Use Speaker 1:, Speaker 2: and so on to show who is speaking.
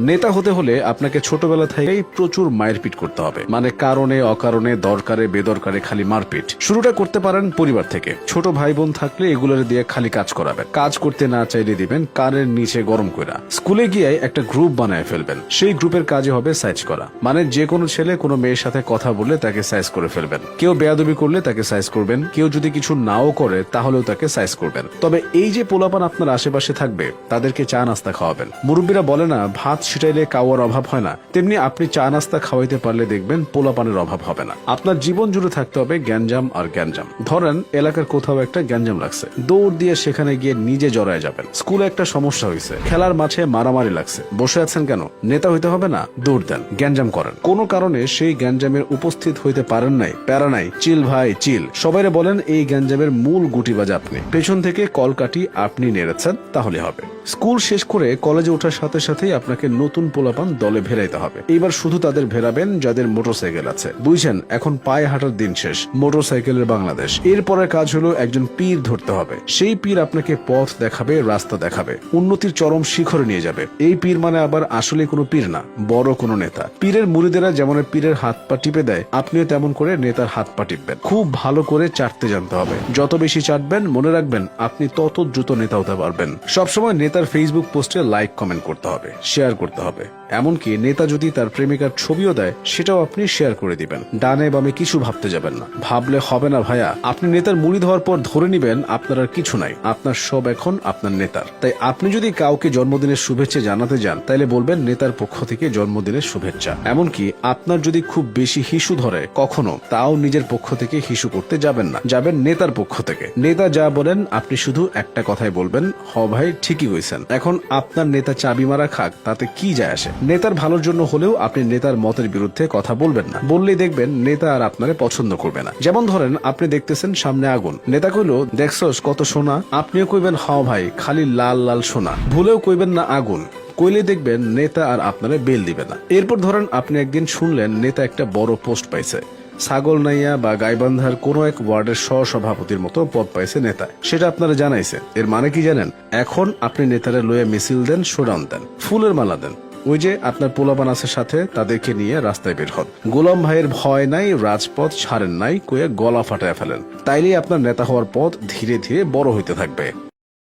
Speaker 1: নেতা হতে হলে আপনাকে ছোটবেলা থেকেই প্রচুর মায়ের পিট করতে হবে। মানে কারণে, অকারণে, দরকারে, বেদরকারে খালি মারপিট। শুরুটা করতে পারেন পরিবার থেকে। ছোট ভাই বোন থাকলে এগুলোর দিয়ে খালি কাজ করাবেন। কাজ করতে না চাইলে দিবেন কানের নিচে গরম কইরা। স্কুলে গিয়ে একটা গ্রুপ বানায় ফেলবেন। সেই গ্রুপের কাজে হবে সাইজ করা। মানে যে কোনো ছেলে কোনো মেয়ের সাথে কথা বললে তাকে সাইজ করে ফেলবেন। কেউ বেয়াদবি করলে তাকে সাইজ করবেন। কেউ যদি কিছু নাও করে তাহলেও তাকে সাইজ করবেন। তবে এই যে পোলাপান আপনার আশেপাশে থাকবে, তাদেরকে চা নাস্তা খাওয়াবেন। মুরব্বীরা বলে না, ভাত ছিটাইলে কাওয়ার অভাব হয় না। তেমনি আপনি চা নাস্তা খাওয়াইতে পারলে দেখবেন পোলাপানের অভাব হবে না। আপনার জীবন জুড়ে থাকতে হবে গ্যাঞ্জাম আর গ্যাঞ্জাম। ধরেন এলাকার কোথাও একটা গ্যাঞ্জাম লাগছে। দৌড় দিয়ে সেখানে গিয়ে নিজে জড়ায় যাবেন। স্কুলে একটা সমস্যা হয়েছে। খেলার মাঠে মারামারি লাগছে। বসে আছেন কেন? নেতা হইতে হবে না, দৌড় দেন, গ্যাঞ্জাম করেন। কোনো কারণে সেই গ্যাঞ্জামের উপস্থিত হইতে পারেন নাই, প্যারা নাই। চিল ভাই, চিল। সবাইরে বলেন, এই গ্যাঞ্জামের মূল গুটিবাজ আপনি। পেছন থেকে কলকাটি আপনি নেড়েছেন, তাহলে হবে। স্কুল শেষ করে কলেজে ওঠার সাথে সাথেই আপনাকে নতুন পোলাপান দলে ভেরাইতে হবে। এবার শুধু তাদের ভেরাবেন যাদের মোটরসাইকেল আছে। বুঝছেন? এখন পায়ে হাঁটার দিন শেষ। মোটরসাইকেলের বাংলাদেশ। এরপরের কাজ হলো একজন পীর ধরতে হবে। সেই পীর আপনাকে পথ দেখাবে, রাস্তা দেখাবে। উন্নতির চরম শিখরে নিয়ে যাবে। এই পীর মানে আবার আসলে কোনো পীর না, বড় কোনো নেতা। পীরের মুড়িদেরা যেমন পীরের হাত পা টিপে দেয়, আপনিও তেমন করে নেতার হাত পা টিপবেন। খুব ভালো করে চাটতে জানতে হবে। যত বেশি চাটবেন, মনে রাখবেন, আপনি তত দ্রুত নেতা হতে পারবেন। সবসময় নেতার ফেসবুক পোস্টে লাইক কমেন্ট করতে হবে শেয়ার করতে হবে। এমনকি নেতা যদি তার প্রেমিকার ছবিও দেয়, সেটাও আপনি শেয়ার করে দিবেন। ডানে বামে কিছু ভাবতে যাবেন না। ভাবলে হবে না ভাইয়া। আপনি নেতার মুড়ি ধোয়ার পর ধরে নিবেন, আপনার আর কিছু নাই। আপনার সব এখন আপনার নেতার। তাই আপনি যদি কাউকে জন্মদিনের শুভেচ্ছা জানাতে যান তাহলে বলবেন নেতার পক্ষ থেকে জন্মদিনের শুভেচ্ছা। এমনকি আপনার যদি খুব বেশি হিসু ধরে, কখনো তাও নিজের পক্ষ থেকে হিসু করতে যাবেন না। যাবেন নেতার পক্ষ থেকে। নেতা যা বলেন, আপনি শুধু একটা কথাই বলবেন, হ ভাই, ঠিকই হয়েছেন এখন আপনার নেতা চাবি মারা খাক, তাতে কি যায় আসে? নেতার ভালোর জন্য হলেও আপনি নেতার মতের বিরুদ্ধে কথা বলবেন না। বললেই দেখবেন নেতা আর আপনারে পছন্দ করবে না। যেমন ধরেন, আপনি দেখতেছেন সামনে আগুন। নেতা কইল, দেখছস কত সোনা? আপনিও কইবেন হ ভাই, খালি লাল লাল সোনা। ভুলেও কইবেন না আগুন। কইলে দেখবেন, নেতা আর আপনারে বেল দিবে না। এরপর ধরেন, আপনি একদিন শুনলেন, নেতা একটা বড় পোস্ট পাইছে। ছাগল নাইয়া বা গাইবান্ধার কোনো এক ওয়ার্ডের সহসভাপতির মতো পদ পাইছে নেতা। সেটা আপনারা জানাইছে এর মানে কি জানেন? এখন আপনি নেতারা লয়ে মিছিল দেন, শোডাউন দেন, ফুলের মালা দেন। ওই যে আপনার পোলাপান আছে সাথে, তাদেরকে নিয়ে রাস্তায় বের হন। গোলাম ভাইয়ের ভয় নাই, রাজপথ ছাড়েন নাই কয়ে গলা ফাটায় ফেলেন। তাইলেই আপনার নেতা হওয়ার পথ ধীরে ধীরে বড় হইতে থাকবে।